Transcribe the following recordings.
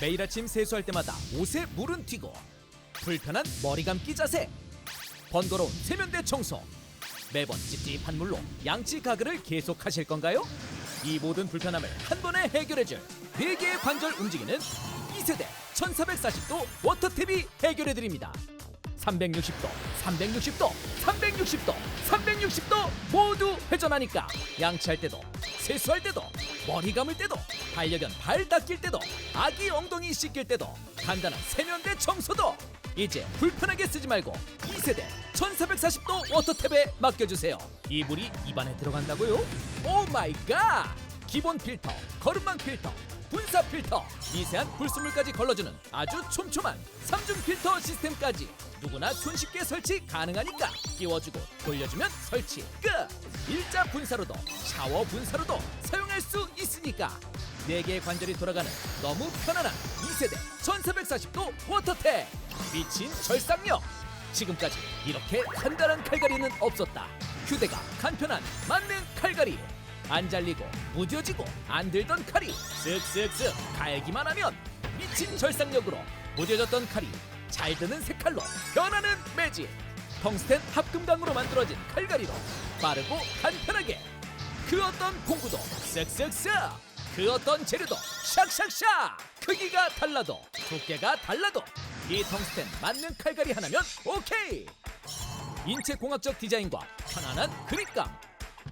매일 아침 세수할 때마다 옷에 물은 튀고 불편한 머리 감기 자세 번거로운 세면대 청소 매번 찝찝한 물로 양치 가글을 계속하실 건가요? 이 모든 불편함을 한 번에 해결해줄 4개의 관절 움직이는 2세대 1440도 워터탭이 해결해드립니다 360도, 360도, 360도, 360도 모두 회전하니까 양치할 때도, 세수할 때도, 머리 감을 때도, 반려견 발 닦일 때도, 아기 엉덩이 씻길 때도, 간단한 세면대 청소도 이제 불편하게 쓰지 말고 2세대 1440도 워터탭에 맡겨주세요. 이 물이 입안에 들어간다고요? 오 마이 갓! 기본 필터, 거름망 필터, 분사 필터, 미세한 불순물까지 걸러주는 아주 촘촘한 삼중 필터 시스템까지 누구나 손쉽게 설치 가능하니까 끼워주고 돌려주면 설치 끝! 일자 분사로도 샤워 분사로도 사용할 수 있으니까 네개의 관절이 돌아가는 너무 편안한 2세대 1440도 워터탭 미친 절삭력 지금까지 이렇게 간단한 칼갈이는 없었다. 휴대가 간편한 만능 칼갈이 안 잘리고 무뎌지고 안 들던 칼이 쓱쓱쓱 갈기만 하면 미친 절삭력으로 무뎌졌던 칼이 잘 드는 색깔로 변하는 매직. 텅스텐 합금강으로 만들어진 칼갈이로 빠르고 간편하게 그 어떤 공구도 쓱쓱쓱 그 어떤 재료도 샥샥샥 크기가 달라도 두께가 달라도 이 텅스텐 맞는 칼갈이 하나면 오케이! 인체 공학적 디자인과 편안한 그립감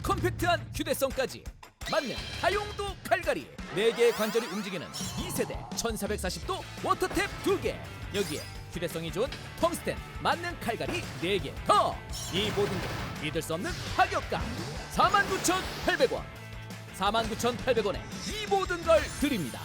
컴팩트한 휴대성까지. 맞는 다용도 칼갈이. 4개의 관절이 움직이는 2세대 1440도 워터탭 2개. 여기에 휴대성이 좋은 텅스텐 맞는 칼갈이 4개 더. 이 모든 게 믿을 수 없는 가격감. 49,800원. 49,800원에 이 모든 걸 드립니다